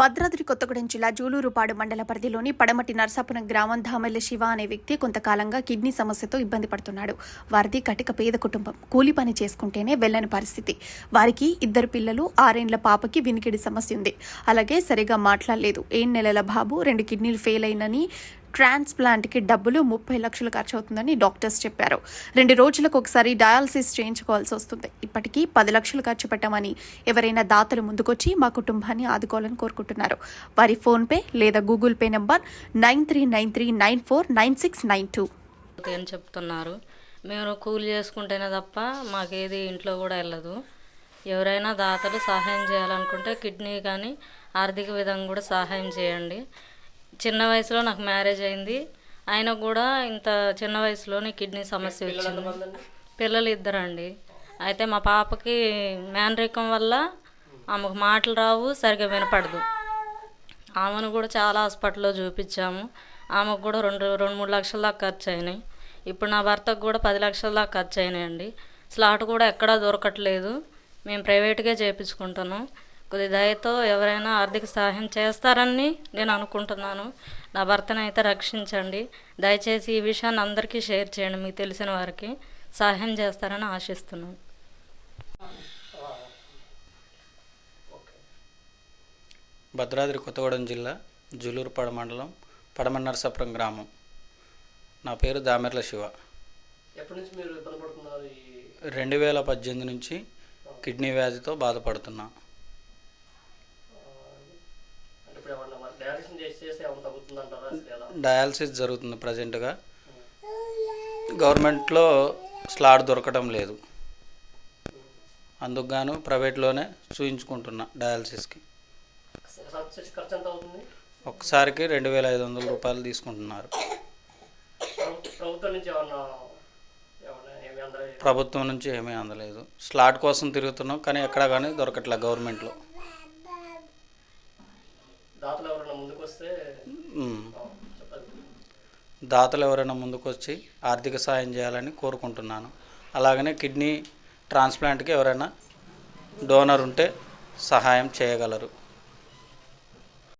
భద్రాద్రి కొత్తగూడెం జిల్లా జూలూరుపాడు మండల పరిధిలోని పడమటి నర్సాపురం గ్రామం ధామెల్ల శివ అనే వ్యక్తి కొంతకాలంగా కిడ్నీ సమస్యతో ఇబ్బంది పడుతున్నాడు. వారిది కటిక పేద కుటుంబం. కూలి పని చేసుకుంటేనే వెళ్ళని పరిస్థితి. వారికి ఇద్దరు పిల్లలు ఆరేండ్ల పాపకి వినికిడి సమస్య ఉంది. అలాగే సరిగా మాట్లాడలేదు. ఏడు నెలల బాబు రెండు కిడ్నీలు ఫెయిల్ అయినని ట్రాన్స్ప్లాంట్కి డబ్బులు ముప్పై లక్షలు ఖర్చు అవుతుందని డాక్టర్స్ చెప్పారు. రెండు రోజులకు ఒకసారి డయాలసిస్ చేయించుకోవాల్సి వస్తుంది. ఇప్పటికీ పది లక్షలు ఖర్చు పెట్టామని ఎవరైనా దాతలు ముందుకొచ్చి మా కుటుంబాన్ని ఆదుకోవాలని కోరుకుంటున్నారు. వారి ఫోన్పే లేదా Google Pay number nine three nine three nine four nine six nine two. అని చెప్తున్నారు? మేము కూలి చేసుకుంటేనే తప్ప మాకేది ఇంట్లో కూడా వెళ్ళదు. ఎవరైనా దాతలు సహాయం చేయాలనుకుంటే కిడ్నీ కానీ ఆర్థిక విధంగా కూడా సహాయం చేయండి. చిన్న వయసులో నాకు మ్యారేజ్ అయింది. ఆయన కూడా ఇంత చిన్న వయసులోనే కిడ్నీ సమస్య వచ్చింది. పిల్లలు ఇద్దరండి. అయితే మా పాపకి మేనరికం వల్ల ఆమెకు మాటలు రావు సరిగ్గా వినపడదు. ఆమెను కూడా చాలా హాస్పిటల్లో చూపించాము. ఆమెకు కూడా రెండు రెండు మూడు లక్షల దాకా ఖర్చు అయినాయి ఇప్పుడు నా భర్తకు కూడా పది లక్షల దాకా ఖర్చు అయినాయండి స్లాట్ కూడా ఎక్కడా దొరకట్లేదు. మేము ప్రైవేట్గా చేయించుకుంటున్నాం. కొద్ది దయతో ఎవరైనా ఆర్థిక సహాయం చేస్తారని నేను అనుకుంటున్నాను. నా భర్తను అయితే రక్షించండి. దయచేసి ఈ విషయాన్ని అందరికీ షేర్ చేయండి. మీకు తెలిసిన వారికి సహాయం చేస్తారని ఆశిస్తున్నాను. భద్రాద్రి కొత్తగూడెం జిల్లా జులూరుపాడు మండలం పడమటి నరసాపురం గ్రామం. నా పేరు దామెర్ల శివ. ఎప్పటి నుంచి మీరు రెండు వేల పద్దెనిమిది నుంచి కిడ్నీ వ్యాధితో బాధపడుతున్నా. డయాలసిస్ జరుగుతుంది ప్రజెంట్గా. గవర్నమెంట్లో స్లాట్ దొరకడం లేదు. అందుకు గాను ప్రైవేట్లోనే చూయించుకుంటున్నా డయాలసిస్కి. ఒక్కసారికి రెండు వేల ఐదు వందల రూపాయలు తీసుకుంటున్నారు. ప్రభుత్వం నుంచి ఏమీ అందలేదు? స్లాట్ కోసం తిరుగుతున్నాం కానీ ఎక్కడా కానీ దొరకట్లే గవర్నమెంట్లో. దాతలు ఎవరైనా ముందుకు వస్తే ఉమ్. ఆ, చెప్పండి. దాతలు ఎవరైనా ముందుకు వచ్చి ఆర్థిక సాయం చేయాలని కోరుకుంటున్నాను. అలాగనే కిడ్నీ ట్రాన్స్ప్లాంట్కి ఎవరైనా డోనర్ ఉంటే సహాయం చేయగలరు.